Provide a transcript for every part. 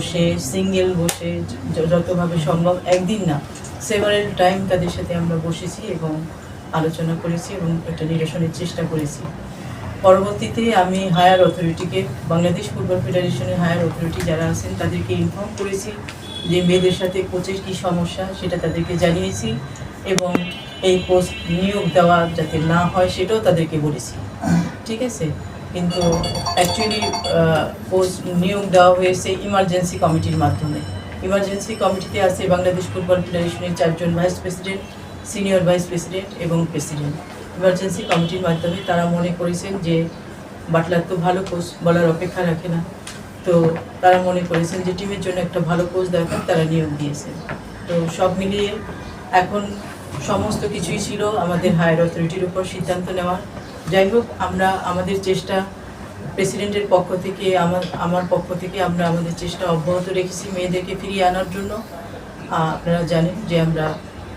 বসে সিঙ্গেল বসে যতভাবে সম্ভব, একদিন না সেভারেল টাইম তাদের সাথে আমরা বসেছি এবং আলোচনা করেছি এবং একটা নিরসনের চেষ্টা করেছি। পরবর্তীতে আমি হায়ার অথরিটিকে বাংলাদেশ ফুটবল ফেডারেশনের হায়ার অথরিটি যারা আছেন, তাদেরকে ইনফর্ম করেছি যে মেয়েদের সাথে কোচের কী সমস্যা, সেটা তাদেরকে জানিয়েছি এবং এই কোচ নিয়োগ দেওয়া যাতে না হয়, সেটাও তাদেরকে বলেছি। ঠিক আছে? কিন্তু অ্যাকচুয়ালি পোস্ট নিয়োগ দেওয়া হয়েছে ইমার্জেন্সি কমিটির মাধ্যমে। ইমার্জেন্সি কমিটিতে আছে বাংলাদেশ ফুটবল ফেডারেশনের চারজন vice president senior vice president এবং প্রেসিডেন্ট ইমার্জেন্সি কমিটির মাধ্যমে তারা মনে করেছেন যে বাটলার তো ভালো কোচ বলার অপেক্ষা রাখে না। তো তারা মনে করেছেন যে টিমের জন্য একটা ভালো কোচ দরকার, তারা নিয়োগ দিয়েছেন। তো সব মিলিয়ে এখন সমস্ত কিছুই ছিল আমাদের হায়ার অথরিটির উপর সিদ্ধান্ত নেওয়া যাই হোক, আমরা আমাদের চেষ্টা প্রেসিডেন্টের পক্ষ থেকে, আমার আমার পক্ষ থেকে আমরা আমাদের চেষ্টা অব্যাহত রেখেছি মেয়েদেরকে ফিরিয়ে আনার জন্য। আপনারা জানেন যে আমরা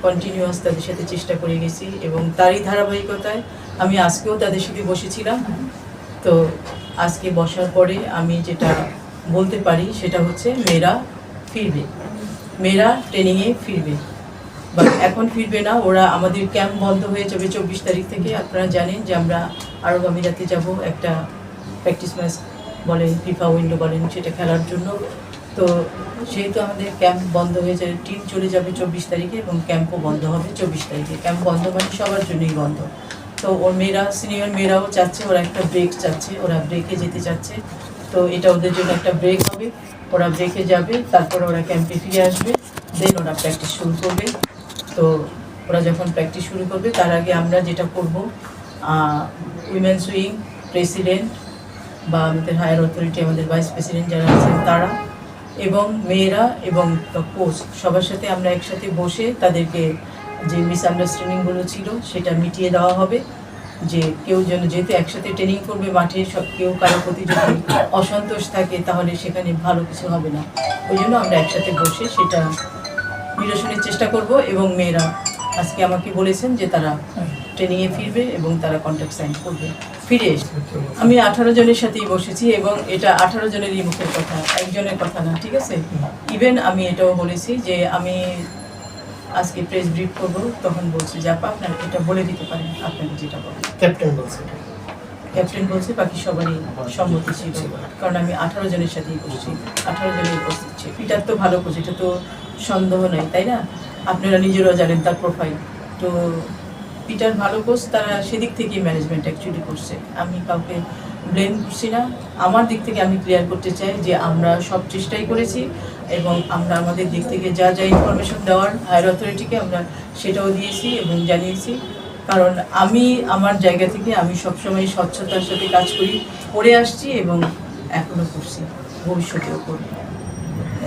কন্টিনিউয়াস তাদের সাথে চেষ্টা করে গেছি এবং তারই ধারাবাহিকতায় আমি আজকেও তাদের সাথে বসেছিলাম। তো আজকে বসার পরে আমি যেটা বলতে পারি সেটা হচ্ছে, মেয়েরা ফিরবে। মেয়েরা ট্রেনিংয়ে ফিরবে। বা এখন ফিরবে না। ওরা আমাদের ক্যাম্প বন্ধ হয়ে যাবে চব্বিশ তারিখ থেকে। আপনারা জানেন যে আমরা আরব আমিরাতে যাব একটা প্র্যাকটিস ম্যাচ বলেন ফিফা উইন্ডো বলেন, সেটা খেলার জন্য। তো সেহেতু আমাদের ক্যাম্প বন্ধ হয়ে যাবে টিম চলে যাবে চব্বিশ তারিখে এবং ক্যাম্পও বন্ধ হবে চব্বিশ তারিখে। ক্যাম্প বন্ধ মানে সবার জন্যই বন্ধ। তো ওর মেয়েরা সিনিয়র মেয়েরাও চাচ্ছে, ওরা একটা ব্রেক চাচ্ছে, ওরা ব্রেকে যেতে চাচ্ছে। তো এটা ওদের জন্য একটা ব্রেক হবে। ওরা ব্রেকে যাবে, তারপর ওরা ক্যাম্পে ফিরে আসবে। দেন ওরা প্র্যাকটিস শুরু করবে। তো ওরা যখন প্র্যাকটিস শুরু করবে, তার আগে আমরা যেটা করব উইমেন্স উইং প্রেসিডেন্ট বা আমাদের হায়ার অথরিটি আমাদের ভাইস প্রেসিডেন্ট যারা আছেন তারা এবং মেয়েরা এবং কোচ সবার সাথে আমরা একসাথে বসে তাদেরকে যে মিসআন্ডারস্ট্যান্ডিংগুলো ছিল সেটা মিটিয়ে দেওয়া হবে, যে কেউ যেন যেহেতু একসাথে ট্রেনিং করবে মাঠে, সব কেউ কারোর প্রতি যদি অসন্তোষ থাকে তাহলে সেখানে ভালো কিছু হবে না। ওই জন্য আমরা একসাথে বসে সেটা নিরসনের চেষ্টা করব এবং মেয়েরা আজকে আমাকে বলেছেন যে তারা ট্রেনিংয়ে ফিরবে এবং তারা কন্ট্যাক্ট সাইন করবে। ফিরে এসে। আমি আঠারো জনের সাথেই বসেছি এবং এটা আঠারো জনেরই মুখের কথা একজনের কথা না ঠিক আছে? ইভেন আমি এটাও বলেছি যে আমি আজকে প্রেস ব্রিফ করব তখন বলছি যে আপা আপনার এটা বলে দিতে পারেন আপনাকে যেটা বলেন ক্যাপ্টেন বলছে। ক্যাপ্টেন বলছে বাকি সবারই সম্মতি ছিল। কারণ আমি আঠারো জনের সাথেই বসছি আঠারো জনের উপস্থিত ছিল। পিটার তো ভালো কোচ এটা তো সন্দেহ নাই, তাই না? আপনারা নিজেরাও জানেন তার প্রোফাইল তো পিটার ভালো কোচ তারা সেদিক থেকেই ম্যানেজমেন্ট অ্যাকচুয়ালি করছে। আমি কাউকে ব্লেম করছি না। আমার দিক থেকে আমি ক্লিয়ার করতে চাই যে আমরা সব চেষ্টাই করেছি এবং আমরা আমাদের দিক থেকে যা যা ইনফরমেশন দেওয়ার হায়ার অথরিটিকে আমরা সেটাও দিয়েছি এবং জানিয়েছি। কারণ আমি আমার জায়গা থেকে আমি সবসময় স্বচ্ছতার সাথে কাজ করি, করে আসছি এবং এখনও করছি। ভবিষ্যতেও করব।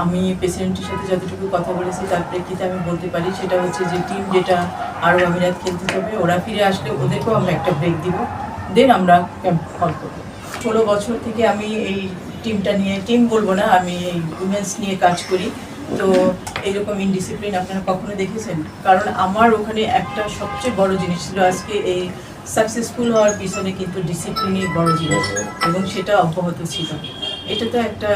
আমি প্রেসিডেন্টের সাথে যতটুকু কথা বলেছি, তার প্রেক্ষিতে আমি বলতে পারি, সেটা হচ্ছে যে টিম যেটা আরও আমিরাত খেলতে যাবে ওরা ফিরে আসলে ওদেরকেও আমরা একটা ব্রেক দিব দেন আমরা ক্যাম্প কল করব। ষোলো বছর থেকে আমি এই টিমটা নিয়ে টিম বলব না, আমি এই উমেন্স নিয়ে কাজ করি। তো এইরকম ইনডিসিপ্লিন আপনারা কখনো দেখেছেন? কারণ আমার ওখানে একটা সবচেয়ে বড় জিনিস ছিল, আজকে এই সাকসেসফুল হওয়ার পিছনে কিন্তু ডিসিপ্লিনই বড় জিনিস, এবং সেটা অব্যাহত ছিল। এটা তো একটা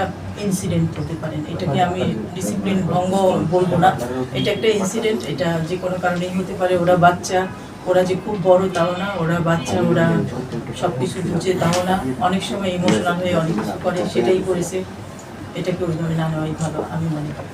ইনসিডেন্ট হতে পারেন এটাকে আমি ডিসিপ্লিন ভঙ্গ বলব না। এটা একটা ইনসিডেন্ট এটা যে কোনো কারণেই হতে পারে। ওরা বাচ্চা, ওরা যে খুব বড় তাও না, ওরা বাচ্চা, ওরা সব কিছু বুঝে তাও না। অনেক সময় ইমোশনাল হয়ে অনেক কিছু করে, সেটাই করেছে। এটাকে ওইভাবে না নেওয়াই ভালো, আমি মনে করি।